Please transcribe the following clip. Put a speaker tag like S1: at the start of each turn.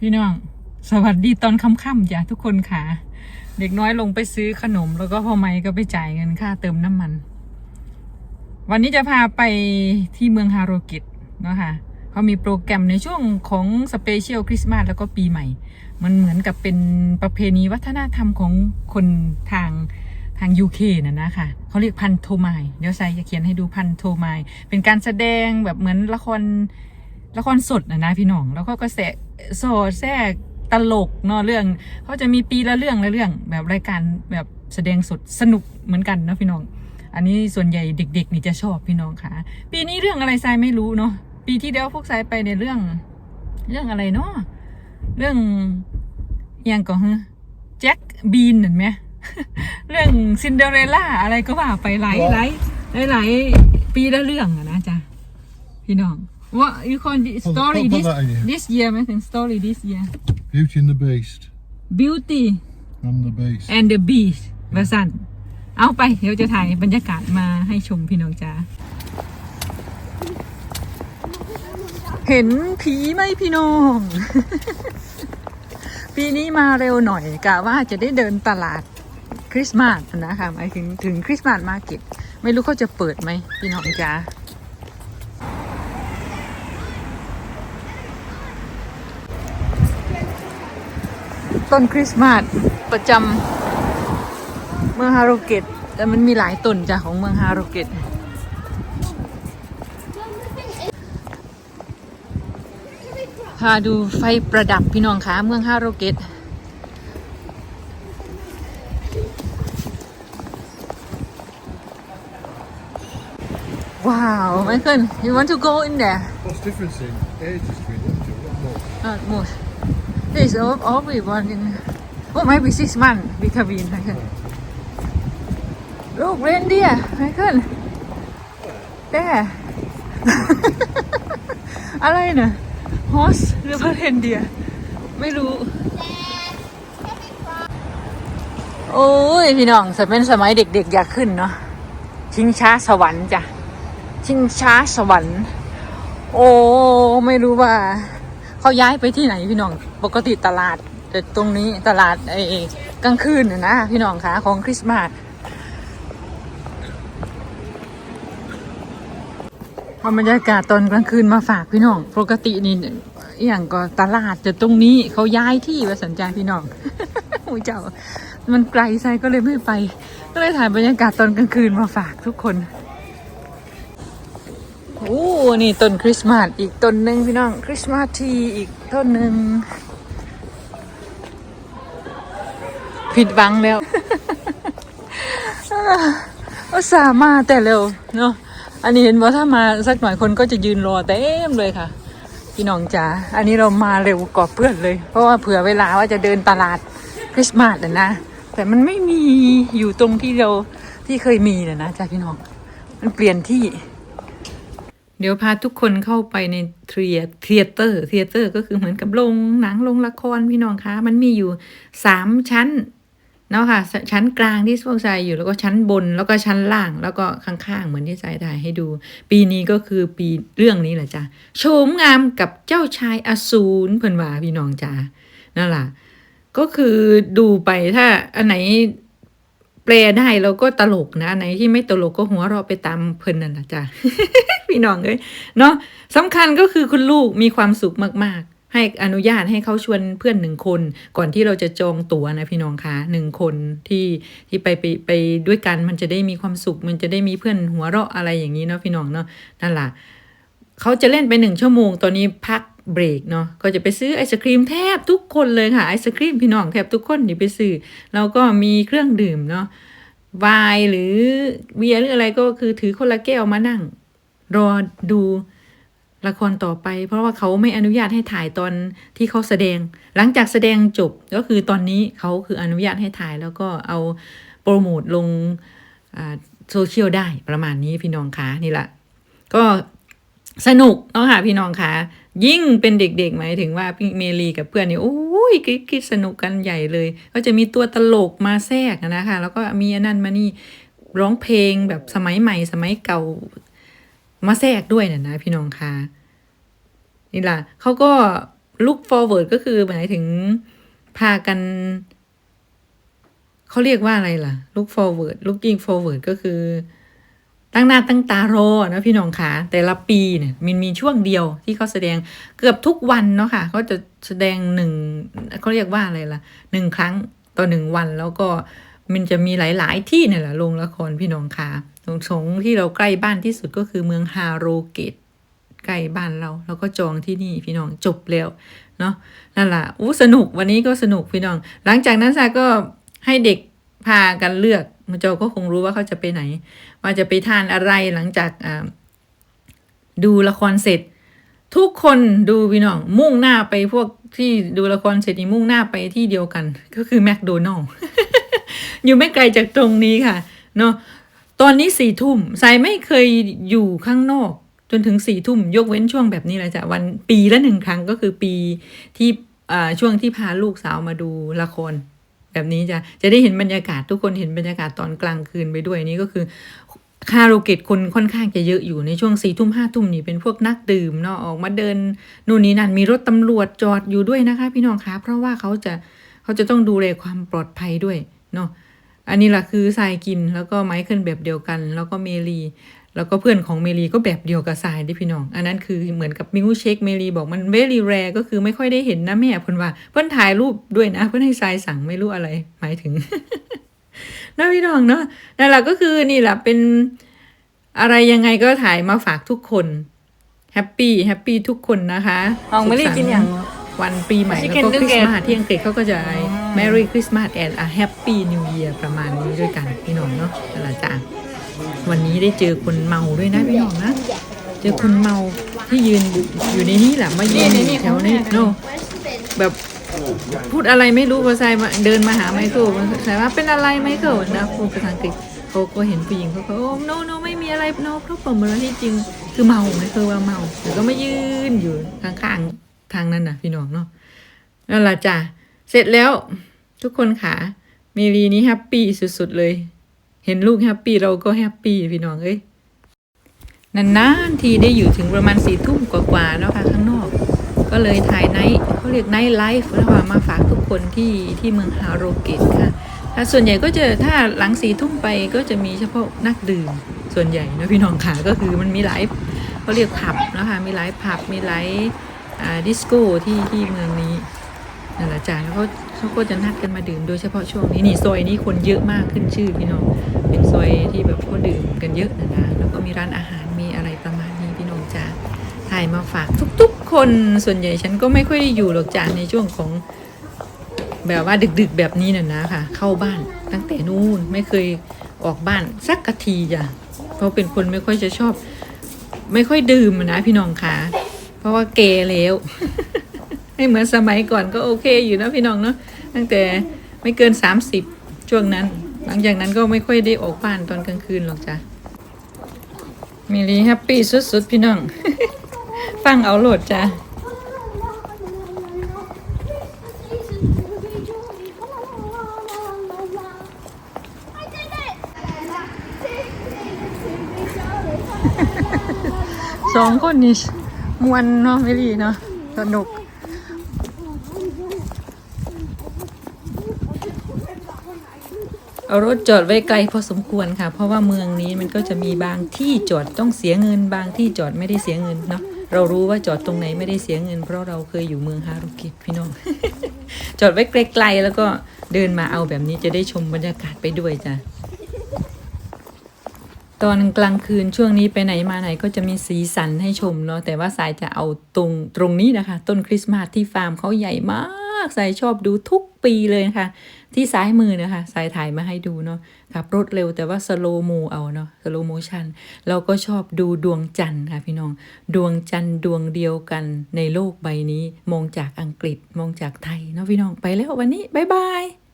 S1: พี่น้อง สวัสดีตอนค่ำๆจ้ะทุกคนค่ะ เด็กน้อยลงไปซื้อขนม แล้วก็พ่อไม้ก็ไปจ่ายเงินค่าเติมน้ำมัน วันนี้จะพาไปที่เมืองฮาโรกิตเนาะค่ะเขามีโปรแกรมในช่วงของสเปเชียลคริสต์มาสแล้วก็ปีใหม่ มันเหมือนกับเป็นประเพณีวัฒนธรรมของคนทางทางยูเคน่ะนะคะเขาเรียกพันโทไมายเดี๋ยวใส่จะเขียนให้ดูพันโทไมายเป็นการแสดงแบบเหมือนละคร ละครสดนะนะพี่น้อง แล้วก็ก็แสะโซแทรกตลกเนาะเรื่องเขาจะมีปีละเรื่องละเรื่อง แบบรายการแบบแสดงสดสนุกเหมือนกันนะพี่น้อง อันนี้ส่วนใหญ่เด็ก ๆ นี่จะชอบพี่น้องค่ะ ปีนี้เรื่องอะไรทรายไม่รู้เนาะปีที่แล้วพวกทรายไปในเรื่อง เรื่องอะไรเนาะเรื่องอหยังก่อนฮะแจ็คบีนเห็นไหมเรื่องซินเดอเรลล่าอะไรก็ว่าไปหลายหลายหลายหลายปีละเรื่องอะนะจ๊ะพี่น้อง What you call the
S2: Put-
S1: story
S2: put- put
S1: this
S2: that in here.
S1: this year ไหมถึง story this year
S2: Beauty and the Beast
S1: Beauty
S2: and the Beast.
S1: and the Beast วาสันเอาไป เดี๋ยวจะถ่ายบรรยากาศมาให้ชมพี่น้องจ้าเห็นผีไหมพี่น้อง ปีนี้มาเร็วหน่อยกะว่าจะได้เดินตลาดคริสต์มาสนะคะหมายถึงถึงคริสต์มาสมาร์เก็ตไม่รู้เขาจะเปิดไหมพี่น้องจ้า ต้นคริสต์มาสประจำเมืองฮาโรเกตแต่มันมีหลายต้นจ้ะของเมืองฮาโรเกตพาดูไฟประดับพี่น้องคะเมืองฮาโรเกตว้าวไมเคิล you want to go in there
S2: What's the difference in ages between them two? Not much.
S1: Not much this is all all we want in oh might be six months between ไมเคิลลูกเรนเดียไมเคิลแต่อะไรเนี่ยฮอสหรือพาเรนเดีย ไม่รู้ โอ้ย พี่น้องสมัยสมัยเด็กๆ อยากขึ้นเนาะชิงช้าสวรรค์จ้ะ ชิงช้าสวรรค์ โอ้ ไม่รู้ว่า เขาย้ายไปที่ไหนพี่น้อง ปกติตลาดแต่ตรงนี้ตลาดไอ้กลางคืนนะพี่น้องคะของคริสต์มาสเอาบรรยากาศตอนกลางคืนมาฝากพี่น้องปกตินี่อย่างก็ตลาดจะตรงนี้เขาย้ายที่ว่าสัญจรพี่น้องโอ้ยเจ้า มันไกลไซก็เลยไม่ไป ก็เลยถ่ายบรรยากาศตอนกลางคืนมาฝากทุกคนโอ้นี่ต้นคริสต์มาสอีกต้นหนึ่งพี่น้อง คริสต์มาสทีอีกต้นหนึ่ง ผิดหวังแล้วอุตส่าห์มาแต่เร็วเนาะอันนี้เห็นว่าถ้ามาสักหน่อยคนก็จะยืนรอเต็มเลยค่ะ พี่น้องจ๋าอันนี้เรามาเร็วกว่าเพื่อนเลย เพราะว่าเผื่อเวลาว่าจะเดินตลาดคริสต์มาสนะ แต่มันไม่มีอยู่ตรงที่เราที่เคยมีนะนะจ้าพี่น้อง มันเปลี่ยนที่ เดี๋ยวพาทุกคนเข้าไปในเทียเทียเตอร์เทียเตอร์ก็คือเหมือนกับโรงหนังโรงละครพี่น้องคะ มันมีอยู่สามชั้น เนาะค่ะ ชั้นกลางที่พวกทรายอยู่แล้วก็ชั้นบนแล้วก็ชั้นล่างแล้วก็ข้างๆ เหมือนที่ทรายถ่ายให้ดู ปีนี้ก็คือปีเรื่องนี้แหละจ้ะโฉมงามกับเจ้าชายอสูรเพิ่นว่าพี่น้องจ้านั่นล่ะก็คือดูไปถ้าอันไหนแปลได้เราก็ตลกนะอันไหนที่ไม่ตลกก็หัวเราะไปตามเพิ่นนั่นแหละจ้ะพี่น้องเอ้ยเนาะสำคัญก็คือคุณลูกมีความสุขมากๆ ให้อนุญาตให้เขาชวนเพื่อนหนึ่งคน ก่อนที่เราจะจองตั๋วนะพี่น้องคะหนึ่งคนที่ที่ไปไปไปด้วยกันมันจะได้มีความสุข มันจะได้มีเพื่อนหัวเราะอะไรอย่างนี้เนาะพี่น้องเนาะนั่นแหละเขาจะเล่นไปหนึ่งชั่วโมงตอนนี้พักเบรกเนาะก็จะไปซื้อไอศครีมแทบทุกคนเลยค่ะไอศครีมพี่น้องแทบทุกคนนี่ไปซื้อแล้วก็มีเครื่องดื่มเนาะวน์หรือเบียร์หรืออะไรก็คือถือคนละแก้วมานั่ง รอดู ละครต่อไป เพราะว่าเขาไม่อนุญาตให้ถ่ายตอนที่เขาแสดง หลังจากแสดงจบก็คือตอนนี้เขาคืออนุญาตให้ถ่ายแล้วก็เอาโปรโมทลงโซเชียลได้ประมาณนี้พี่น้องคะนี่แหละก็สนุกเนาะค่ะพี่น้องคะยิ่งเป็นเด็กๆหมายถึงว่าพี่เมลีกับเพื่อนนี่โอ้ยคิดสนุกกันใหญ่เลย ก็จะมีตัวตลกมาแทรกนะคะ แล้วก็มีอันนั้นมานี่ร้องเพลงแบบสมัยใหม่ สมัยเก่า มาแทรกด้วยนะนะพี่น้องคะนี่ล่ะเขาก็ look forward ก็คือหมายถึงพากัน เขาเรียกว่าอะไรล่ะ look forward looking forward ก็คือ ตั้งหน้าตั้งตารอนะพี่น้องคะแต่ละปีเนี่ยมันมีช่วงเดียวที่เขาแสดงเกือบทุกวันเนาะค่ะเขาจะแสดงหนึ่งเขาเรียกว่าอะไรล่ะหนึ่งครั้งต่อหนึ่งวันแล้วก็ มันจะมีหลาย ๆ ที่เนี่ยแหละโรงละครพี่น้องคะตรงสงที่เราใกล้บ้านที่สุดก็คือเมืองฮาโรเกตใกล้บ้านเราแล้วก็จองที่นี่พี่น้องจบแล้วเนาะนั่นแหละอู้สนุกวันนี้ก็สนุกพี่น้อง หลังจากนั้นซาก็ให้เด็กพากันเลือกมันโจก็คงรู้ว่าเขาจะไปไหน ว่าจะไปทานอะไรหลังจากดูละครเสร็จ ทุกคนดูพี่น้องมุ่งหน้าไปพวกที่ดูละครเสร็จนี่มุ่งหน้าไปที่เดียวกัน ก็คือแมคโดนัลล์ อยู่ไม่ไกลจากตรงนี้ค่ะเนาะตอนนี้สี่ทุ่มสายไม่เคยอยู่ข้างนอก จนถึงสี่ทุ่มยกเว้นช่วงแบบนี้แหละจ้ะวันปีละหนึ่งครั้งก็คือปีที่ช่วงที่พาลูกสาวมาดูละครแบบนี้จะจะได้เห็นบรรยากาศทุกคนเห็นบรรยากาศตอนกลางคืนไปด้วยนี่ก็คือคาราโอเกะคนค่อนข้างจะเยอะอยู่ในช่วงสี่ทุ่มห้าทุ่มนี่เป็นพวกนักดื่มเนาะออกมาเดินนู่นนี่นั่นมีรถตำรวจจอดอยู่ด้วยนะคะ พี่น้องคะเพราะว่าเขาจะเขาจะต้องดูแลความปลอดภัยด้วยเนาะ อันนี้ล่ะคือทรายกินแล้วก็ไมเคิลแบบเดียวกัน แล้วก็เมลี แล้วก็เพื่อนของเมลีก็แบบเดียวกับทรายที่พี่น้อง อันนั้นคือเหมือนกับมิงูเช็คเมลีบอกมันเวลีแรก็คือไม่ค่อยได้เห็นนะแม่เพื่อนว่า เพื่อนถ่ายรูปด้วยนะ เพื่อนให้ทรายสั่งไม่รู้อะไร หมายถึงนะพี่น้องเนาะนั่นแหละก็คือนี่แหละเป็นอะไรยังไงก็ถ่ายมาฝากทุกคนแฮปปี้แฮปปี้ทุกคนนะคะ
S3: น้องไม่ได้กินอย่าง
S1: วันปีใหม่ แล้วก็ค
S3: Chicken
S1: ริสต์มาส
S3: nugget
S1: ที่อังกฤษเขาก็จะ Merry Christmas and a Happy New Year ประมาณนี้ด้วยกันพี่น้องเนาะนั่นแหละจ้ะวันนี้ได้เจอคนเมาด้วยนะพี่น้องนะ เจอคนเมาที่ยืนอยู่ในนี้แหละมายืนอยู่แถวนี้เนาะแบบพูดอะไรไม่รู้ภาษาเดินมาหาไมเคิลภาษาว่าเป็นอะไรไมเคิลนะพูดภาษาอังกฤษเขาก็เห็นผู้หญิงเขาก็โอ้ no no ไม่มีอะไร no เพราะผมมันที่จริงคือเมาไมเคิลว่าเมาแต่ก็ไม่ยืนอยู่ข้างๆ ทางนั้นนะพี่น้องเนาะนั่นละจ้ะเสร็จแล้วทุกคนขาเมรีนี้แฮปปี้สุดๆเลย เห็นลูกแฮปปี้เราก็แฮปปี้พี่น้องเอ้ยนานๆทีได้อยู่ถึงประมาณสี่ทุ่มกว่าๆเนาะค่ะข้างนอก ก็เลยถ่ายไนท์เขาเรียกไนท์ไลฟ์ระหว่างมาฝากทุกคนที่ที่เมืองฮาโรเกตค่ะถ้าส่วนใหญ่ก็จะถ้าหลังสี่ทุ่มไปก็จะมีเฉพาะนักดื่มส่วนใหญ่นะพี่น้องค่ะก็คือมันมีหลายเขาเรียกผับนะคะมีหลายผับมีหลาย ดิสโก้ที่ที่เมืองนี้นั่นแหละจ้ะแล้วก็เขาก็จะนัดกันมาดื่มโดยเฉพาะช่วงนี้นี่ซอยนี้คนเยอะมากขึ้นชื่อพี่น้องเป็นซอยที่แบบเขาดื่มกันเยอะนะนะแล้วก็มีร้านอาหารมีอะไรประมาณนี้พี่น้องจ้าถ่ายมาฝากทุก ๆ คนส่วนใหญ่ฉันก็ไม่ค่อยได้อยู่หรอกจ้าในช่วงของแบบว่าดึกๆแบบนี้น่ะนะค่ะ เข้าบ้านตั้งแต่นู่นไม่เคยออกบ้านสักกะทีจ้ะเพราะเป็นคนไม่ค่อยจะชอบ ไม่ค่อยดื่มนะพี่น้องค่ะ ราะว่าเกแล้วไม่เหมือนสมัยก่อนก็โอเคอยู่นะพี่น้องเนาะตั้งแต่ไม่เกินสามสิบช่วงนั้น หลังจากนั้นก็ไม่ค่อยได้ออกบ้านตอนกลางคืนหรอกจ้ะมิลีแฮปปี้สุดๆ พี่น้อง ฟังเอาโหลดจ้ะสองคนนี่ มวนเนาะมิลีเนาะสนุก เอารถจอดไว้ไกลพอสมควรค่ะ เพราะว่าเมืองนี้มันก็จะมีบางที่จอดต้องเสียเงิน บางที่จอดไม่ได้เสียเงินเนาะเรารู้ว่าจอดตรงไหนไม่ได้เสียเงิน เพราะเราเคยอยู่เมืองฮารุกิพี่น้อง จอดไว้ไกลๆแล้วก็เดินมาเอาแบบนี้จะได้ชมบรรยากาศไปด้วยจ้ะ ตอนกลางคืนช่วงนี้ไปไหนมาไหนก็จะมีสีสันให้ชมเนาะแต่ว่าสายจะเอาตรงตรงนี้นะคะ ต้นคริสต์มาสที่ฟาร์มเขาใหญ่มากสายชอบดูทุกปีเลยนะคะ ที่ซ้ายมือนะคะสายถ่ายมาให้ดูเนาะขับรถเร็วแต่ว่าสโลโมเอาเนาะสโลโมชันเราก็ชอบดูดวงจันทร์ค่ะพี่น้อง ดวงจันทร์ดวงเดียวกันในโลกใบนี้ มองจากอังกฤษมองจากไทยเนาะพี่น้องไปแล้ววันนี้บ๊ายบาย